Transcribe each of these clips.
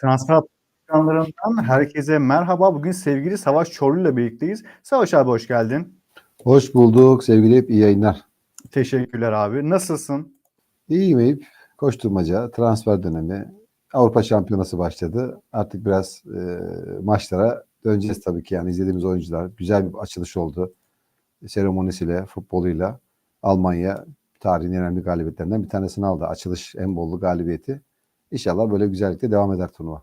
Transfer ekranlarından herkese merhaba. Bugün sevgili Savaş Çorlu ile birlikteyiz. Savaş abi hoş geldin. Hoş bulduk sevgili hep iyi yayınlar. Teşekkürler abi. Nasılsın? İyiyim Eyüp. Koşturmaca, transfer dönemi, Avrupa Şampiyonası başladı. Artık biraz e, maçlara döneceğiz tabii ki. Yani izlediğimiz oyuncular güzel bir açılış oldu. Seremonisiyle, futboluyla Almanya tarihin önemli galibiyetlerinden bir tanesini aldı. Açılış en bollu galibiyeti. İnşallah böyle güzellikle devam eder turnuva.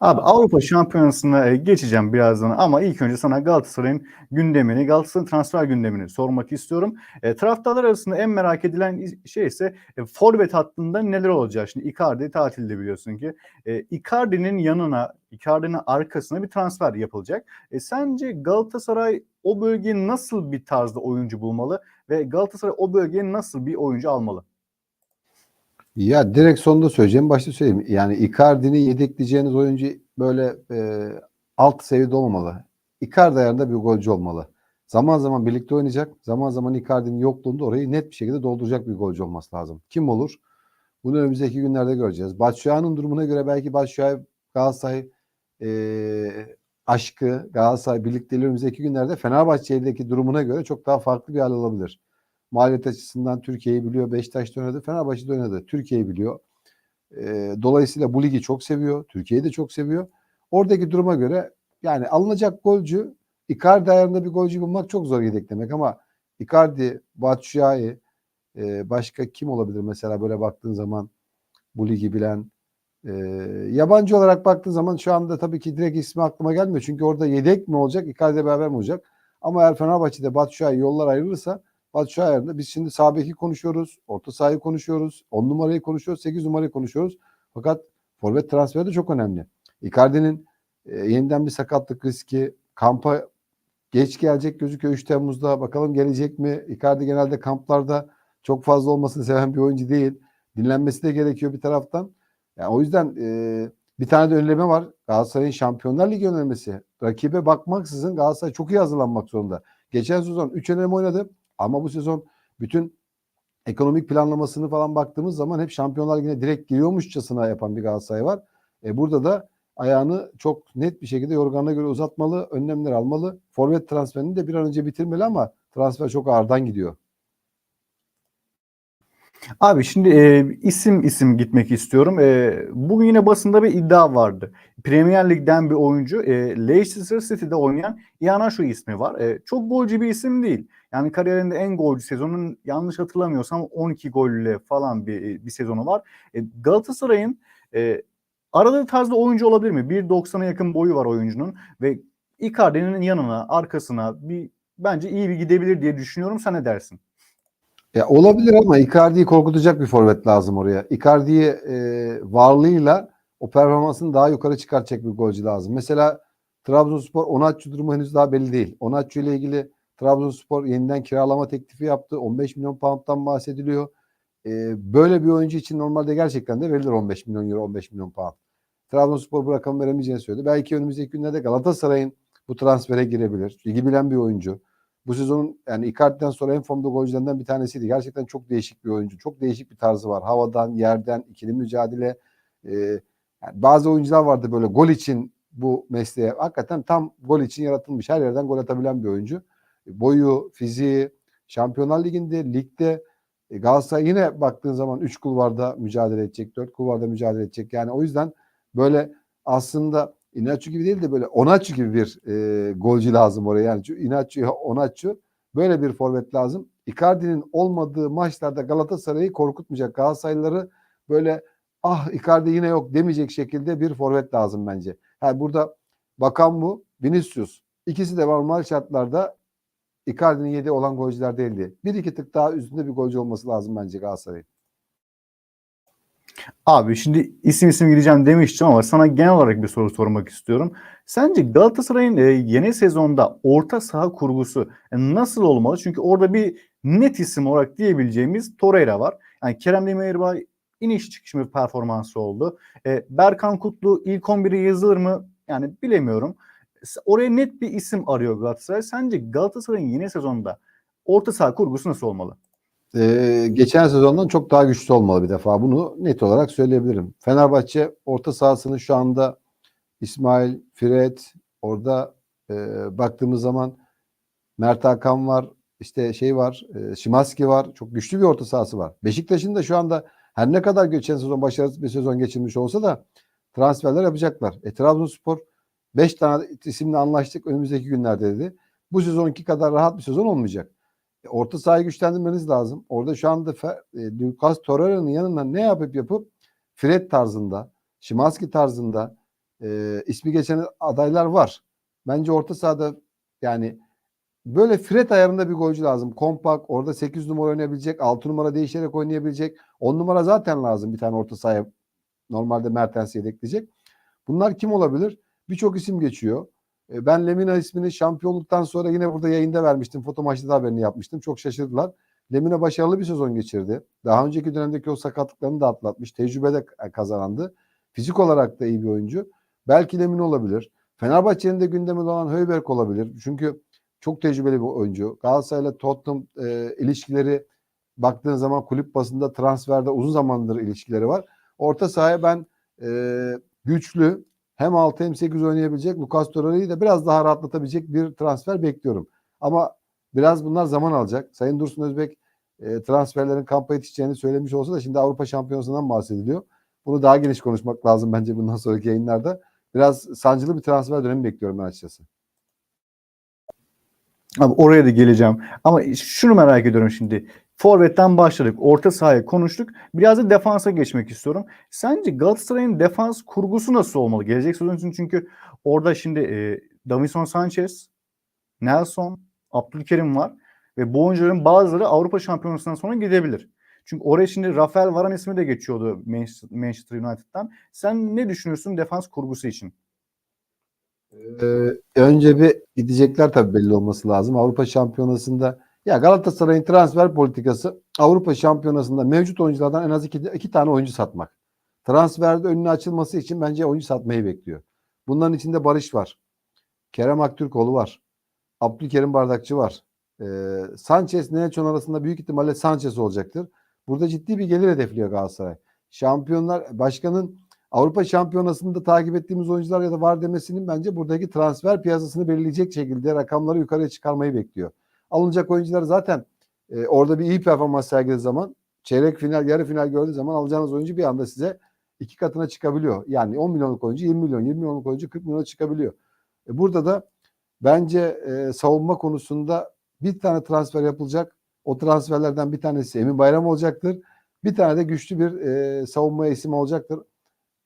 Abi Avrupa Şampiyonası'na e, geçeceğim birazdan ama ilk önce sana Galatasaray'ın gündemini, Galatasaray'ın transfer gündemini sormak istiyorum. E, taraftarlar arasında en merak edilen şey ise e, forvet hattında neler olacak? Şimdi Icardi tatilde biliyorsun ki. E, Icardi'nin yanına, Icardi'nin arkasına bir transfer yapılacak. E, sence Galatasaray o bölgeye nasıl bir tarzda oyuncu bulmalı ve Galatasaray o bölgeye nasıl bir oyuncu almalı? Ya direkt sonunda söyleyeceğim. Başta söyleyeyim. Yani Icardi'ni yedekleyeceğiniz oyuncu böyle e, alt seviyede olmamalı. Icardi ayarında bir golcü olmalı. Zaman zaman birlikte oynayacak. Zaman zaman Icardi'nin yokluğunda orayı net bir şekilde dolduracak bir golcü olması lazım. Kim olur? Bunu önümüzdeki günlerde göreceğiz. Batshuayi'nin durumuna göre belki Batshuayi Galatasaray e, aşkı Galatasaray birlikteliği önümüzdeki günlerde Fenerbahçe'deki durumuna göre çok daha farklı bir hal alabilir. Maliyet açısından Türkiye'yi biliyor. Beşiktaş'ta oynadı. Fenerbahçe'de oynadı. Türkiye'yi biliyor. E, dolayısıyla bu ligi çok seviyor. Türkiye'yi de çok seviyor. Oradaki duruma göre yani alınacak golcü Icardi ayarında bir golcü bulmak çok zor yedeklemek ama Icardi, Batshuayi e, başka kim olabilir mesela böyle baktığın zaman bu ligi bilen e, yabancı olarak baktığın zaman şu anda tabii ki direkt ismi aklıma gelmiyor. Çünkü orada yedek mi olacak, Icardi beraber mi olacak? Ama eğer Fenerbahçe'de Batshuayi yollar ayrılırsa Batu ayarında biz şimdi sağ beki konuşuyoruz, orta sahayı konuşuyoruz, 10 numarayı konuşuyoruz, 8 numarayı konuşuyoruz. Fakat forvet transferi de çok önemli. Icardi'nin e, yeniden bir sakatlık riski, kampa geç gelecek gözüküyor 3 Temmuz'da. Bakalım gelecek mi? Icardi genelde kamplarda çok fazla olmasını seven bir oyuncu değil. Dinlenmesi de gerekiyor bir taraftan. Yani o yüzden e, bir tane de önleme var. Galatasaray'ın Şampiyonlar Ligi önlemesi. Rakibe bakmaksızın Galatasaray çok iyi hazırlanmak zorunda. Geçen sezon 3 önleme oynadı. Ama bu sezon bütün ekonomik planlamasını falan baktığımız zaman hep Şampiyonlar Ligi'ne direkt giriyormuşçasına yapan bir Galatasaray var. E burada da ayağını çok net bir şekilde yorganına göre uzatmalı, önlemler almalı. Forvet transferini de bir an önce bitirmeli ama transfer çok ağırdan gidiyor. Abi şimdi e, isim isim gitmek istiyorum. E, bugün yine basında bir iddia vardı. Premier Lig'den bir oyuncu e, Leicester City'de oynayan Iheanacho ismi var. E, çok golcü bir isim değil. Yani kariyerinde en golcü sezonun yanlış hatırlamıyorsam 12 golle falan bir, bir sezonu var. E, Galatasaray'ın e, aradığı tarzda oyuncu olabilir mi? 1.90'a yakın boyu var oyuncunun ve Icardi'nin yanına, arkasına bir bence iyi bir gidebilir diye düşünüyorum. Sen ne dersin? Ya olabilir ama Icardi'yi korkutacak bir forvet lazım oraya. Icardi'yi e, varlığıyla o performansını daha yukarı çıkartacak bir golcü lazım. Mesela Trabzonspor Onatçı durumu henüz daha belli değil. Onatçı ile ilgili Trabzonspor yeniden kiralama teklifi yaptı. 15 milyon pound'dan bahsediliyor. E, böyle bir oyuncu için normalde gerçekten de verilir 15 milyon euro, 15 milyon pound. Trabzonspor bu rakamı veremeyeceğini söyledi. Belki önümüzdeki günlerde Galatasaray'ın bu transfere girebilir. Ligi bilen bir oyuncu. Bu sezonun yani Icardi'den sonra en formda golcülerinden bir tanesiydi. Gerçekten çok değişik bir oyuncu. Çok değişik bir tarzı var. Havadan, yerden, ikili mücadele. E, yani bazı oyuncular vardı böyle gol için bu mesleğe. Hakikaten tam gol için yaratılmış. Her yerden gol atabilen bir oyuncu. Boyu, fiziği, Şampiyonlar Ligi'nde, ligde e, Galatasaray yine baktığın zaman 3 kulvarda mücadele edecek, 4 kulvarda mücadele edecek. Yani o yüzden böyle aslında Inaçu gibi değil de böyle Onaçu gibi bir e, golcü lazım oraya. Yani Inaçu, Onaçu böyle bir forvet lazım. Icardi'nin olmadığı maçlarda Galatasaray'ı korkutmayacak. Galatasaraylıları böyle ah Icardi yine yok demeyecek şekilde bir forvet lazım bence. Yani burada bakan bu, Vinicius. İkisi de normal şartlarda Icardi'nin yedi olan golcüler değildi. Bir iki tık daha üstünde bir golcü olması lazım bence Galatasaray'ın. Abi şimdi isim isim gideceğim demiştim ama sana genel olarak bir soru sormak istiyorum. Sence Galatasaray'ın e, yeni sezonda orta saha kurgusu e, nasıl olmalı? Çünkü orada bir net isim olarak diyebileceğimiz Torreira var. Yani Kerem Demirbay iniş çıkış bir performansı oldu. E, Berkan Kutlu ilk 11'e yazılır mı? Yani bilemiyorum. Oraya net bir isim arıyor Galatasaray. Sence Galatasaray'ın yeni sezonda orta saha kurgusu nasıl olmalı? e, geçen sezondan çok daha güçlü olmalı bir defa. Bunu net olarak söyleyebilirim. Fenerbahçe orta sahasını şu anda İsmail, Fred, orada e, baktığımız zaman Mert Hakan var, işte şey var, e, Şimanski var. Çok güçlü bir orta sahası var. Beşiktaş'ın da şu anda her ne kadar geçen sezon başarısız bir sezon geçirmiş olsa da transferler yapacaklar. E, Trabzonspor 5 tane isimle anlaştık önümüzdeki günlerde dedi. Bu sezonki kadar rahat bir sezon olmayacak. E, orta sahayı güçlendirmeniz lazım. Orada şu anda Fe- e, Lucas Torreira'nın yanında ne yapıp yapıp Fred tarzında, Şimanski tarzında e, ismi geçen adaylar var. Bence orta sahada yani böyle Fred ayarında bir golcü lazım. Kompak, orada 8 numara oynayabilecek, 6 numara değişerek oynayabilecek. 10 numara zaten lazım bir tane orta sahaya. Normalde Mertens yedekleyecek. Bunlar kim olabilir? Birçok isim geçiyor. E, Ben Lemina ismini şampiyonluktan sonra yine burada yayında vermiştim. Foto maçta da haberini yapmıştım. Çok şaşırdılar. Lemina başarılı bir sezon geçirdi. Daha önceki dönemdeki o sakatlıklarını da atlatmış. Tecrübe de kazanandı. Fizik olarak da iyi bir oyuncu. Belki Lemina olabilir. Fenerbahçe'nin de gündeminde olan Höyberg olabilir. Çünkü çok tecrübeli bir oyuncu. Galatasaray'la Tottenham e, ilişkileri baktığın zaman kulüp basında transferde uzun zamandır ilişkileri var. Orta sahaya ben e, güçlü hem 6 hem 8 oynayabilecek Lucas Torreira'yı da biraz daha rahatlatabilecek bir transfer bekliyorum. Ama biraz bunlar zaman alacak. Sayın Dursun Özbek e, transferlerin kampa yetişeceğini söylemiş olsa da şimdi Avrupa Şampiyonası'ndan bahsediliyor. Bunu daha geniş konuşmak lazım bence bundan sonraki yayınlarda. Biraz sancılı bir transfer dönemi bekliyorum ben açıkçası. Abi oraya da geleceğim. Ama şunu merak ediyorum şimdi. Forvet'ten başladık. Orta sahaya konuştuk. Biraz da defansa geçmek istiyorum. Sence Galatasaray'ın defans kurgusu nasıl olmalı? Gelecek sezon için çünkü orada şimdi e, Davinson Sanchez, Nelson, Abdülkerim var. Ve bu oyuncuların bazıları Avrupa Şampiyonası'ndan sonra gidebilir. Çünkü oraya şimdi Rafael Varane ismi de geçiyordu Manchester United'dan. Sen ne düşünüyorsun defans kurgusu için? Ee, önce bir gidecekler tabii belli olması lazım. Avrupa Şampiyonası'nda ya Galatasaray'ın transfer politikası Avrupa Şampiyonası'nda mevcut oyunculardan en az iki, iki tane oyuncu satmak. Transferde önüne açılması için bence oyuncu satmayı bekliyor. Bunların içinde Barış var. Kerem Aktürkoğlu var. Abdülkerim Bardakçı var. Ee, Sanchez, Nelson arasında büyük ihtimalle Sanchez olacaktır. Burada ciddi bir gelir hedefliyor Galatasaray. Şampiyonlar, başkanın Avrupa Şampiyonası'nda takip ettiğimiz oyuncular ya da var demesinin bence buradaki transfer piyasasını belirleyecek şekilde rakamları yukarıya çıkarmayı bekliyor. Alınacak oyuncular zaten e, orada bir iyi performans sergilediği zaman çeyrek final, yarı final gördüğü zaman alacağınız oyuncu bir anda size iki katına çıkabiliyor. Yani 10 milyonluk oyuncu 20 milyon, 20 milyonluk oyuncu 40 milyona çıkabiliyor. E, burada da bence e, savunma konusunda bir tane transfer yapılacak. O transferlerden bir tanesi Emin Bayram olacaktır. Bir tane de güçlü bir e, savunma isim olacaktır.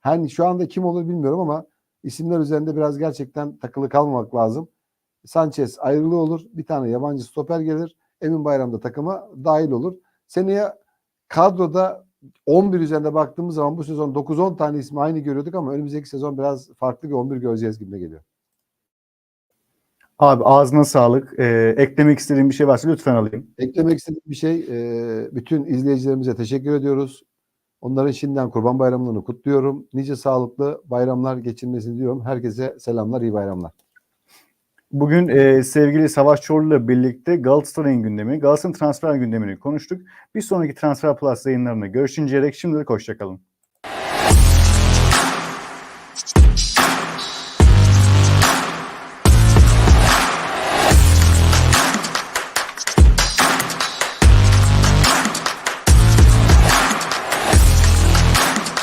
Hani şu anda kim olur bilmiyorum ama isimler üzerinde biraz gerçekten takılı kalmamak lazım. Sanchez ayrılığı olur. Bir tane yabancı stoper gelir. Emin Bayram da takıma dahil olur. Seneye kadroda 11 üzerinde baktığımız zaman bu sezon 9-10 tane ismi aynı görüyorduk ama önümüzdeki sezon biraz farklı bir 11 göreceğiz gibi geliyor. Abi ağzına sağlık. Ee, eklemek istediğin bir şey varsa lütfen alayım. Eklemek istediğim bir şey, e, bütün izleyicilerimize teşekkür ediyoruz. Onların şimdiden Kurban Bayramlarını kutluyorum. Nice sağlıklı bayramlar geçirmesini diliyorum. Herkese selamlar, iyi bayramlar. Bugün e, sevgili Savaş Çorlu ile birlikte Galatasaray'ın gündemi, Galatasaray'ın transfer gündemini konuştuk. Bir sonraki Transfer Plus yayınlarında görüşünceye dek şimdilik hoşçakalın.